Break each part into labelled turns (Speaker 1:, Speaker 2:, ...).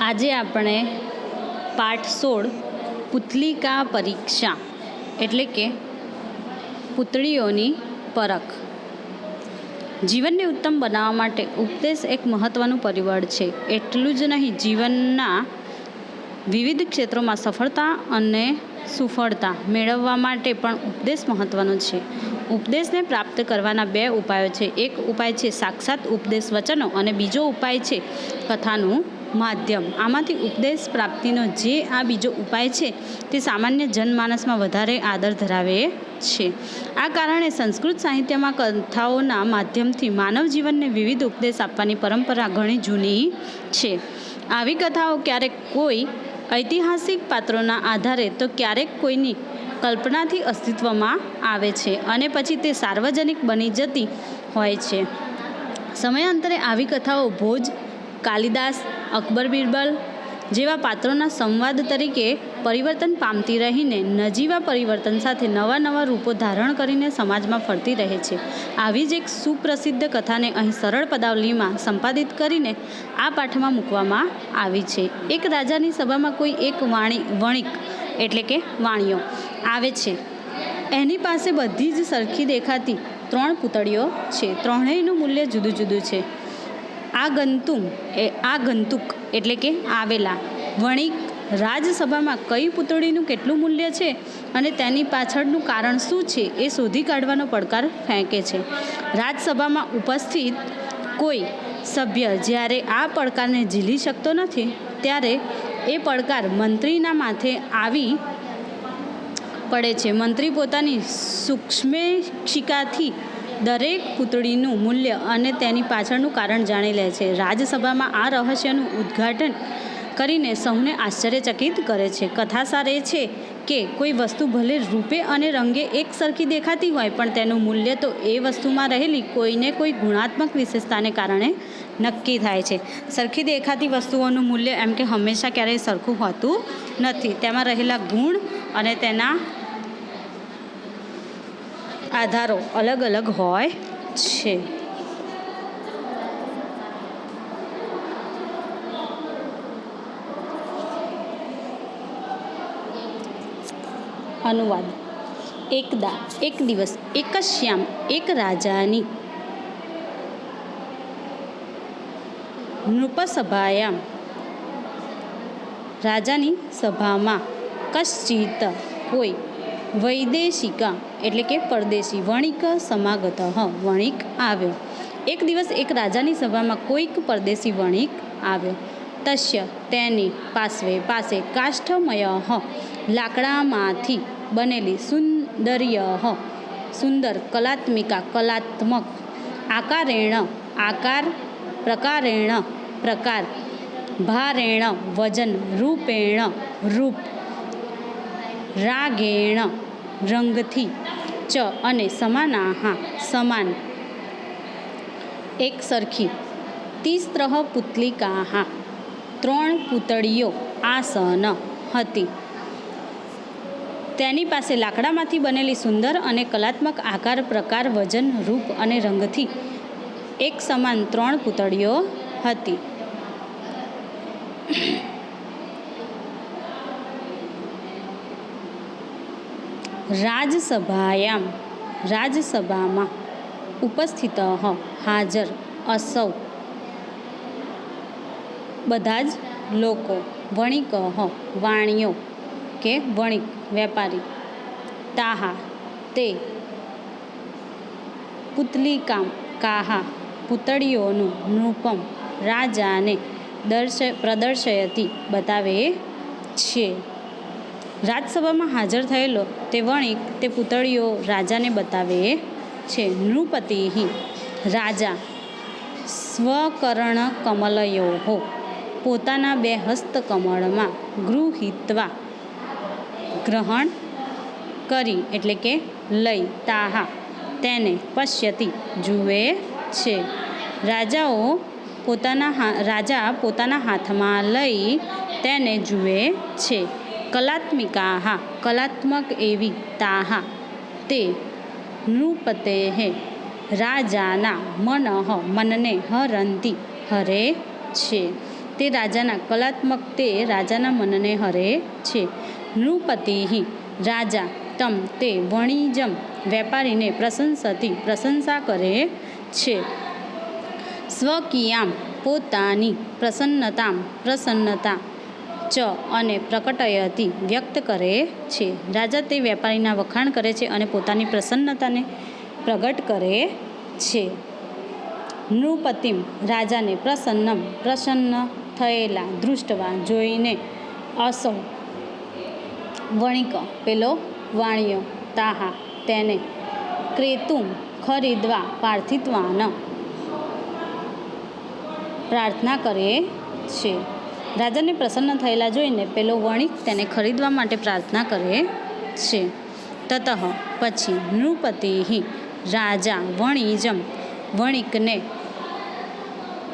Speaker 1: આજે આપણે પાઠ સોળ, પુતલિકા પરીક્ષા, એટલે કે પુતળીઓની પરખ. જીવનને ઉત્તમ બનાવવા માટે ઉપદેશ એક મહત્ત્વનું પરિબળ છે. એટલું જ નહીં, જીવનના વિવિધ ક્ષેત્રોમાં સફળતા અને સુફળતા મેળવવા માટે પણ ઉપદેશ મહત્ત્વનો છે. ઉપદેશને પ્રાપ્ત કરવાના બે ઉપાયો છે. એક ઉપાય છે સાક્ષાત ઉપદેશ વચનો અને બીજો ઉપાય છે કથાનું માધ્યમ. આમાંથી ઉપદેશ પ્રાપ્તિનો જે આ બીજો ઉપાય છે તે સામાન્ય જનમાનસમાં વધારે આદર ધરાવે છે. આ કારણે સંસ્કૃત સાહિત્યમાં કથાઓના માધ્યમથી માનવ જીવનને વિવિધ ઉપદેશ આપવાની પરંપરા ઘણી જૂની છે. આવી કથાઓ ક્યારેક કોઈ ઐતિહાસિક પાત્રોના આધારે તો ક્યારેક કોઈની કલ્પનાથી અસ્તિત્વમાં આવે છે અને પછી તે સાર્વજનિક બની જતી હોય છે. સમયાંતરે આવી કથાઓ ભોજ, કાલિદાસ અકબર બિરબલ જેવા પાત્રોના સંવાદ તરીકે પરિવર્તન પામતી રહીને નજીવા પરિવર્તન સાથે નવા નવા રૂપો ધારણ કરીને સમાજમાં ફરતી રહે છે. આવી જ એક સુપ્રસિદ્ધ કથાને અહીં સરળ પદાવલીમાં સંપાદિત કરીને આ પાઠમાં મૂકવામાં આવી છે. એક રાજાની સભામાં કોઈ એક વાણી, વણિક એટલે કે વાણીઓ આવે છે. એની પાસે બધી જ સરખી દેખાતી ત્રણ પૂતળીઓ છે. ત્રણેયનું મૂલ્ય જુદું જુદું છે. આ ગંતુક એ આ ગંતુક એટલે કે આવેલા. વણિક રાજસભામાં કઈ પૂતળીનું કેટલું મૂલ્ય છે અને તેની પાછળનું કારણ શું છે એ શોધી કાઢવાનો પડકાર ફેંકે છે. રાજસભામાં ઉપસ્થિત કોઈ સભ્ય જ્યારે આ પડકારને ઝીલી શકતો નથી, ત્યારે એ પડકાર મંત્રીના માથે આવી પડે છે. મંત્રી પોતાની સૂક્ષ્મેક્ષિકાથી દરેક પૂતળીનું મૂલ્ય અને તેની પાછળનું કારણ જાણી લે છે. રાજ્યસભામાં આ રહસ્યનું ઉદ્ઘાટન કરીને સૌને આશ્ચર્યચકિત કરે છે. કથાસાર એ છે કે કોઈ વસ્તુ ભલે રૂપે અને રંગે એક સરખી દેખાતી હોય, પણ તેનું મૂલ્ય તો એ વસ્તુમાં રહેલી કોઈને કોઈ ગુણાત્મક વિશેષતાને કારણે નક્કી થાય છે. સરખી દેખાતી વસ્તુઓનું મૂલ્ય એમ કે હંમેશા ક્યારેય સરખું હોતું નથી. તેમાં રહેલા ગુણ અને તેના આધારો અલગ અલગ હોય છે. અનુવાદ. એકદા, એક દિવસ, એક શ્યામ, એક રાજાની. નૃપસભાયામ. રાજાની સભામાં કશ્ચિત કોઈ વૈદેશિકા એટલે કે પરદેશી. વણિક સમાગત. વણિક આવ્યો. એક દિવસ એક રાજાની સભામાં કોઈક પરદેશી વણિક આવ્યો. તસ્ય તેની પાસવે પાસે કાષ્ઠમય લાકડામાંથી બનેલી સુંદર્ય સુંદર કલાત્મિકા, કલાત્મક આકારેણ, આકાર પ્રકારેણ, પ્રકાર ભારેણ, વજન રૂપેણ, રૂપ રાગેણ રંગથી ચ અને સમાનાહા સમાન. એક સરખી. તિસ્ત્રહ પુતલિકાહા. ત્રણ પૂતળીઓ આસન હતી. તેની પાસે લાકડામાંથી બનેલી સુંદર અને કલાત્મક આકાર પ્રકાર વજન, રૂપ અને રંગથી એક સમાન ત્રણ પૂતળીઓ હતી. રાજસભાયામ, રાજસભામાં ઉપસ્થિત હાજર અસૌ. બધા જ લોકો વણિક વાણીઓ કે વણિક વેપારી. તાહા, તે પુતલિકામ, કાહા, પૂતળીઓનું નૃપમ રાજાને દર્શ, પ્રદર્શયતી બતાવે છે. રાજસભામાં હાજર થયેલો તે વણિક તે પૂતળીઓ રાજાને બતાવે છે. નૃપતિ રાજા, સ્વકર્ણ કમલયો, પોતાના બે હસ્તકમળમાં ગૃહિત્વા ગ્રહણ કરી એટલે કે લઈ તાહા, તેને પશ્યતી જુએ છે. રાજાઓ પોતાના રાજા પોતાના હાથમાં લઈ તેને જુએ છે. કલાત્મિકા કલાત્મક એવી તાહા. તે નૃપતે રાજાના મન મનને હરંતી હરે છે. તે રાજાના કલાત્મક તે રાજાના મનને હરે છે. નૃપતિ રાજા તમ તે વણિજમ વેપારીને પ્રશંસતી પ્રશંસા કરે છે. સ્વકીયામ પોતાની પ્રસન્નતામ પ્રસન્નતા ચ અને પ્રકટયતી વ્યક્ત કરે છે. રાજા તે વેપારીના વખાણ કરે છે અને પોતાની પ્રસન્નતાને પ્રગટ કરે છે. નૃપતિમ રાજાને પ્રસન્નમ, પ્રસન્ન થયેલા દૃષ્ટવા જોઈને અસૌ વણિક પેલો વાણિયો, તાહા, તેને ક્રેતુમ ખરીદવા પાર્થિત્વાન પ્રાર્થના કરે છે. રાજાને પ્રસન્ન થયેલા જોઈને પેલો વણિક તેને ખરીદવા માટે પ્રાર્થના કરે છે. તતઃ પછી નૃપતિ રાજા વણિજમ વણિકને,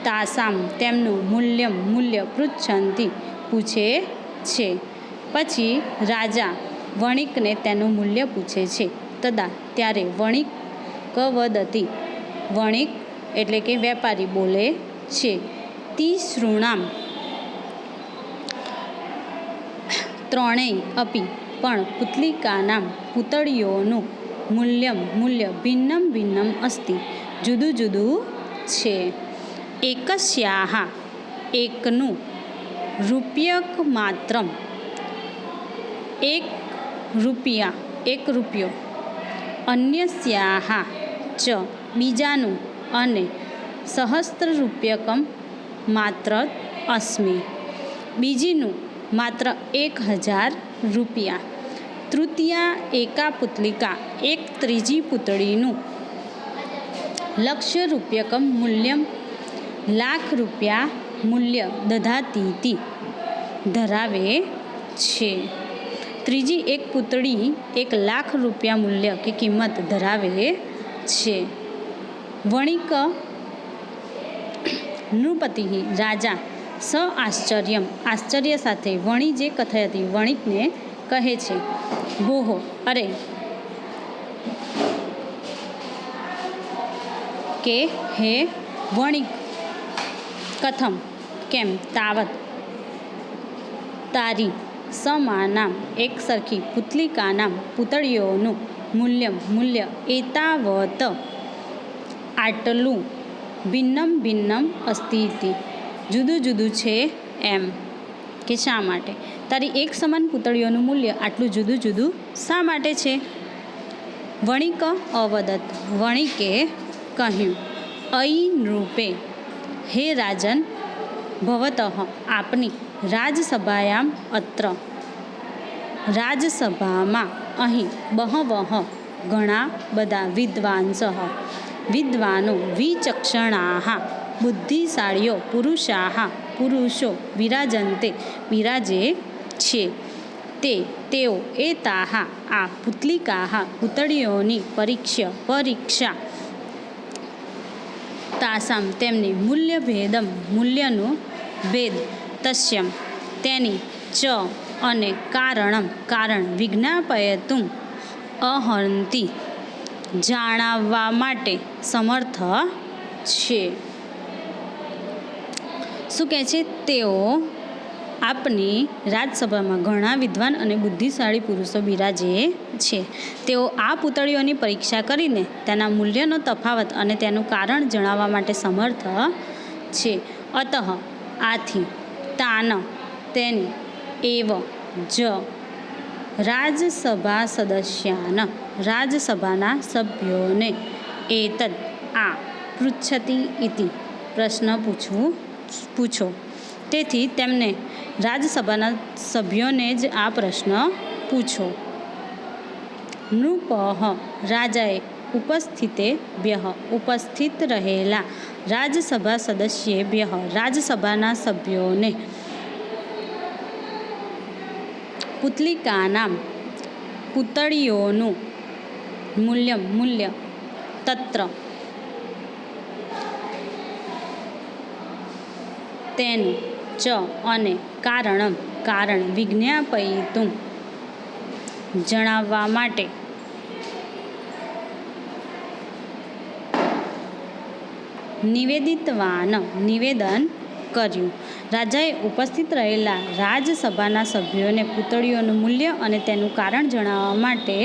Speaker 1: તાસામ તેમનું મૂલ્યમ મૂલ્ય પૃચ્છંતી પૂછે છે. પછી રાજા વણિકને તેનું મૂલ્ય પૂછે છે. તદા ત્યારે વણિક કવદતી. વણિક એટલે કે વેપારી બોલે છે. તિસૃણામ ત્રણેય અપી. પણ પુતલિકાનામ પૂતળીઓનું મૂલ્યમ મૂલ્ય ભિન્નમ ભિન્નમ અસ્તિ. જુદું જુદું છે. એકસ્યાહ એકનું રૂપ્યક માત્રમ. એક રૂપિયા, એક રૂપિયો. અન્યસ્યાહ ચ બીજાનું અને સહસ્ત્ર રૂપ્યકમ માત્ર અસ્મિ. બીજીનું માત્ર એક હજાર રૂપિયા તૃતીયા એકા પુતલિકા એક ત્રીજી પુતળીનું લક્ષ્ય રૂપ્યકમ મૂલ્યમ લાખ રૂપિયા મૂલ્ય દધાતીતી ધરાવે છે ત્રીજી એક પુતળી એક લાખ રૂપિયા મૂલ્ય કે કિંમત ધરાવે છે વણિક નૃપતિ રાજા સ આશ્ચર્યમ. આશ્ચર્ય સાથે વણી જે કથયતી વણિકને કહે છે, ભોહો, અરે, કે હે વણિક, કથમ, કેમ, તાવત, તારી સમાનામ એક સરખી પુતલિકાનામ પૂતળીઓનું મૂલ્ય મૂલ્ય એતાવત, આટલું ભિન્નમ ભિન્નમ અસ્તિતિ જુદું જુદું છે એમ કે શા માટે? તારી એક સમાન પૂતળીઓનું મૂલ્ય આટલું જુદું જુદું શા માટે છે? વણિક અવદત વણિકે કહ્યું અઈ નૃપે હે રાજન, ભવતઃ આપની રાજસભાયામ અત્ર. રાજસભામાં અહીં બહવહ ઘણા બધા વિદ્વાંસ. વિદ્વાનો વિચક્ષણાહ બુદ્ધિશાળીઓ પુરુષાહ, પુરુષો વિરાજંતે, વિરાજે છે. તે, તેઓ એતાહ આ પુતલિકાહ, પુતળીઓની પરીક્ષા પરીક્ષા. તાસામ તેમની મૂલ્યભેદમ, મૂલ્યનો ભેદ તસ્યમ. તેની ચ અને કારણમ, કારણ વિજ્ઞાપયતું અહંતી જાણવા માટે સમર્થ છે. શું કહે છે? તેઓ આપની રાજસભામાં ઘણા વિદ્વાન અને બુદ્ધિશાળી પુરુષો બિરાજે છે. તેઓ આ પૂતળીઓની પરીક્ષા કરીને તેના મૂલ્યનો તફાવત અને તેનું કારણ જણાવવા માટે સમર્થ છે. અતઃ આથી તાન તેની એવ જ રાજસભા સદસ્યાન રાજસભાના સભ્યોને એતદ આ પૃચ્છતી ઇતિ પ્રશ્ન પૂછવું પૂછો. તેથી તેમને રાજ્યસભાના સભ્યોને જ આ પ્રશ્ન પૂછો. નૃપહ રાજાએ ઉપસ્થિતે બ્યહ ઉપસ્થિત રહેલા રાજ્યસભા સદસ્યે બ્યહ રાજ્યસભાના સભ્યોને પુતલિકાના પુતળીઓનું મૂલ્ય મૂલ્ય તત્ર તેનું ચ અને કારણમ કારણ વિજ્ઞાપયિતું જણાવવા માટે નિવેદિતવાન નિવેદન કર્યું. રાજાએ ઉપસ્થિત રહેલા રાજસભાના સભ્યોને પૂતળીઓનું મૂલ્ય અને તેનું કારણ જણાવવા માટે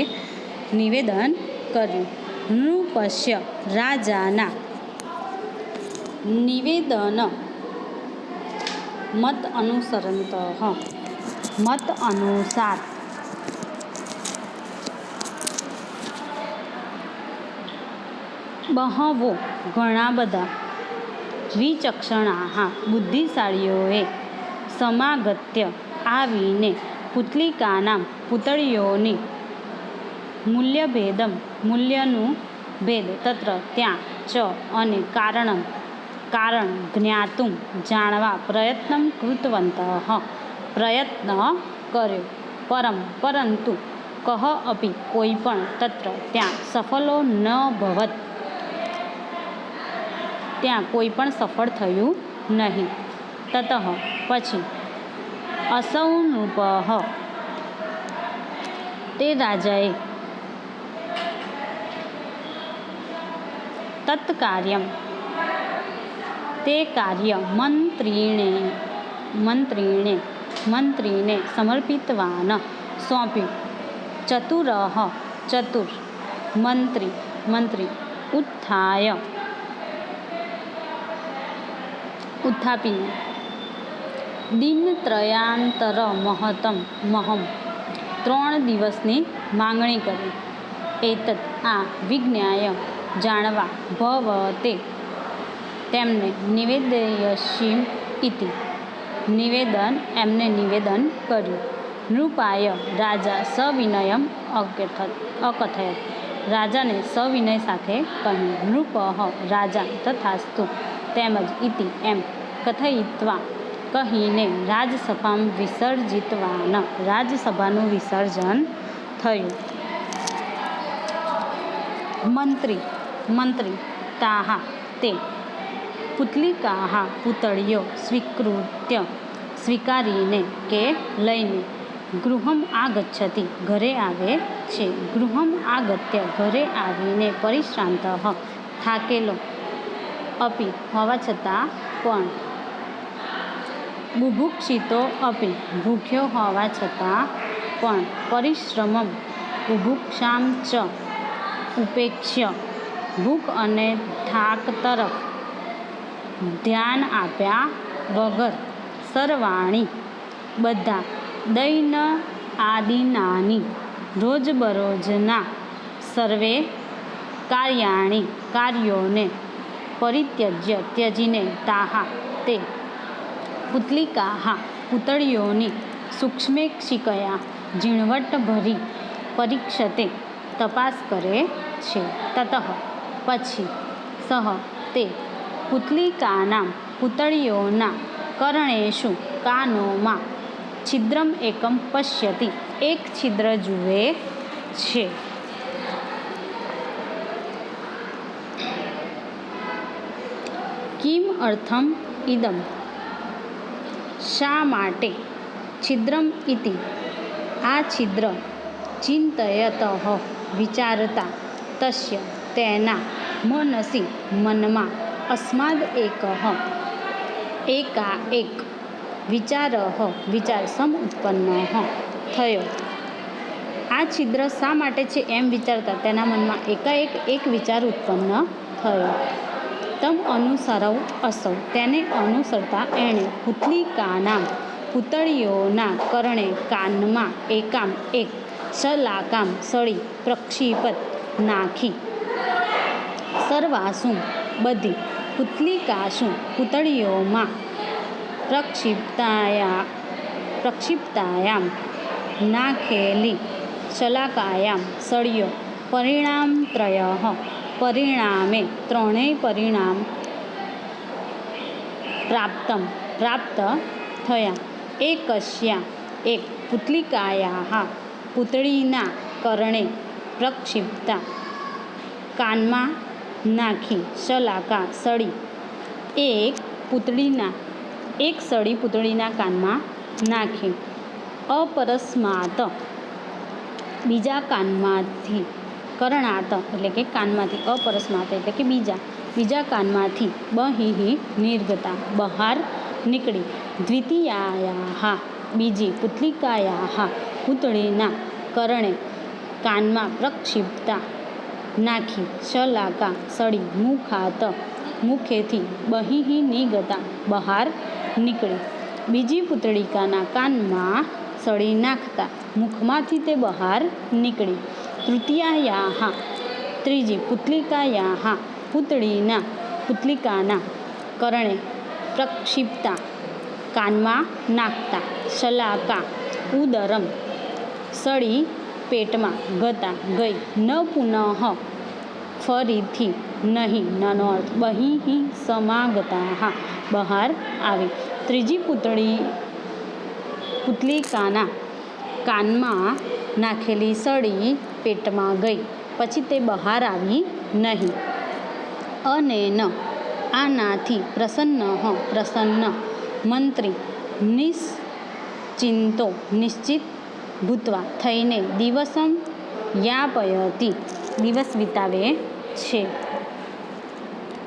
Speaker 1: નિવેદન કર્યું. નૃપશ્ય રાજાના નિવેદન મત અનુસરંત મત અનુસાર. બહવો ઘણા બધા. વિચક્ષણા બુદ્ધિશાળીઓએ સમાગત્ય આવીને પુતલિકાના પૂતળીઓની મૂલ્યભેદમ, મૂલ્યનું ભેદ, તત્ર, ત્યાં ચ અને કારણમ કારણ જ્ઞાતુમ જાણવા પ્રયત્ન કૃતવંત. પ્રયત્ન કર્યો. પરમ, પરંતુ કહ અપી કોઈ પણ તત્ર ત્યાં સફલો ન ભવત. ત્યાં કોઈ પણ સફળ થયું નહીં. તતઃ પછી અસૌનૃપ. તે રાજાએ તત્કાર્યમ તે કાર્ય મંત્રીણે મંત્રીણે, મંત્રીને સમર્પિતવાન સોંપ્યું. ચતુરઃ ચતુર, મંત્રી મંત્રી, ઉત્થાય. ઉત્થાપીને દિનત્રયાંતર મહતમ મહમ. ત્રણ દિવસની માંગણી કરી. એતત આ વિજ્ઞાય જાણવા ભવતે તેમને નિવેદયશીમ ઇતિ. નિવેદન, એમને નિવેદન કર્યું. નૃપાય રાજા સવિનયમ અકથત અકથયત રાજાને સવિનય સાથે કહ્યું નૃપ રાજા તથાસ્તુ. તેમજ ઇતિ એમ કથયિત્વા કહીને રાજસભામ વિસર્જિતવાન, રાજસભાનું વિસર્જન થયું. મંત્રી મંત્રી તાહા તે પુતલિકાહ પૂતળીઓ સ્વીકૃત્ય સ્વીકારીને કે લઈને ગૃહમ આગચ્છતિ, ઘરે આવે છે. ગૃહમ આગત્ય, ઘરે આવીને પરિશ્રાંત થાકેલો. અપી, હોવા છતાં પણ. બુભુક્ષિતો અપી, ભૂખ્યો હોવા છતાં પણ. પરિશ્રમમ બુભુક્ષામ ચ ઉપેક્ષ્ય. ભૂખ અને થાક તરફ ધ્યાન આપ્યા વગર સર્વાણી. બધા દૈન આદિનાની રોજબરોજના સર્વે કાર્યાણી કાર્યોને પરિત્યજ્ય ત્યજીને તાહા તે પુતલિકાહા પૂતળીઓની સૂક્ષ્મેક્ષિકયા ઝીણવટભરી પરીક્ષતે તપાસ કરે છે. તતઃ પછી સહ તે પુતલિકાના પૂતળીઓના કર્ણેશુ કાનોમાં છિદ્રમ એકમ પશ્યતિ. એક છિદ્ર જુએ છે. કિમ અર્થમ ઇદમ? શા માટે છિદ્રમ ઇતિ? આ છિદ્ર ચિંતયત વિચારતા તસ્ય તેના મનસી મનમાં અસ્માદ એક એકા એક વિચાર વિચાર સમ ઉત્પન્ન થયો. આ છિદ્ર શા માટે છે એમ વિચારતા તેના મનમાં એકાએક એક વિચાર ઉત્પન્ન થયો. તમ અનુસરવ અસૌ તેને અનુસરતા એણે પુતલિકાના પૂતળીઓના કરણે કાનમાં એકામ એક સલાકામ સળી પ્રક્ષિપત નાખી. સર્વાસું બધી પુતલિકાસુ પૂતળીઓમાં પ્રક્ષિપ્તાયા, પ્રક્ષિપ્તાયામ, નાખેલી શલાકાયામ સળીઓ પરિણામત્રય, પરિણામે ત્રણેય પરિણામ પ્રાપ્તમ, પ્રાપ્ત થયા. એકસ્યા, એક પુતલિકાયા પુતળીના કરણે પ્રક્ષિપ્તા. કાનમાં નાખી, શલાકા, સળી. એક પૂતળીના, એક સળી પૂતળીના કાનમાં નાખી. અપરસ્માત. બીજા કાનમાંથી કરણાત, એટલે કે કાનમાંથી અપરસ્માત, એટલે કે બીજા. બીજા કાનમાંથી બહી નિર્ગતા, બહાર નીકળી. દ્વિતીયાયા બીજી પુતલિકાયા પૂતળીના કરણે કાનમાં પ્રક્ષિપ્તા નાખી શલાકા સળી મુખાત મુખેથી બહિહી નિગતા બહાર નીકળી. બીજી પુતળિકાના કાનમાં સળી નાખતા મુખમાંથી તે બહાર નીકળી. તૃતીયાયા ત્રીજી પુતલિકાયા પુતળીના પુતલિકાના કરણે પ્રક્ષિપ્તા કાનમાં નાખતા. શલાકા ઉદરમ, સળી પેટમાં ગતા ગઈ. ન પુનઃ ફરીથી નહીં. નાનો અર્થ, બહિ સમાગતા બહાર આવી. ત્રીજી પુતળી પુતલિકાના કાનમાં નાખેલી સળી પેટમાં ગઈ. પછી તે બહાર આવી નહીં. અને ન, આનાથી પ્રસન્ન પ્રસન્ન મંત્રી. નિશ્ચિંતો, નિશ્ચિત ભૂતવા થઈને દિવસમ યાપયતી દિવસ વિતાવે છે.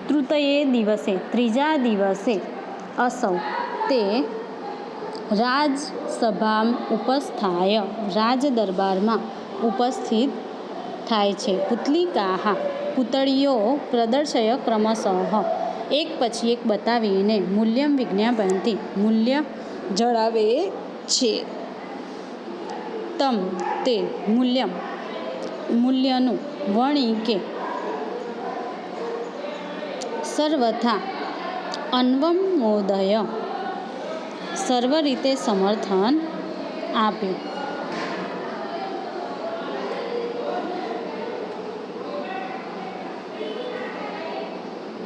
Speaker 1: તૃતયે દિવસે, ત્રીજા દિવસે અસૌ તે રાજસભા ઉપસ્થાય રાજ દરબારમાં ઉપસ્થિત થાય છે. પુતલિકા પૂતળીઓ પ્રદર્શય ક્રમશઃ. એક પછી એક બતાવીને મૂલ્યમ વિજ્ઞાપનથી મૂલ્ય જણાવે છે. તમ તે મૂલ્યમ મૂલ્યનું વણી કે સર્વથા અન્વમોદય સર્વ રીતે સમર્થન આપ્યું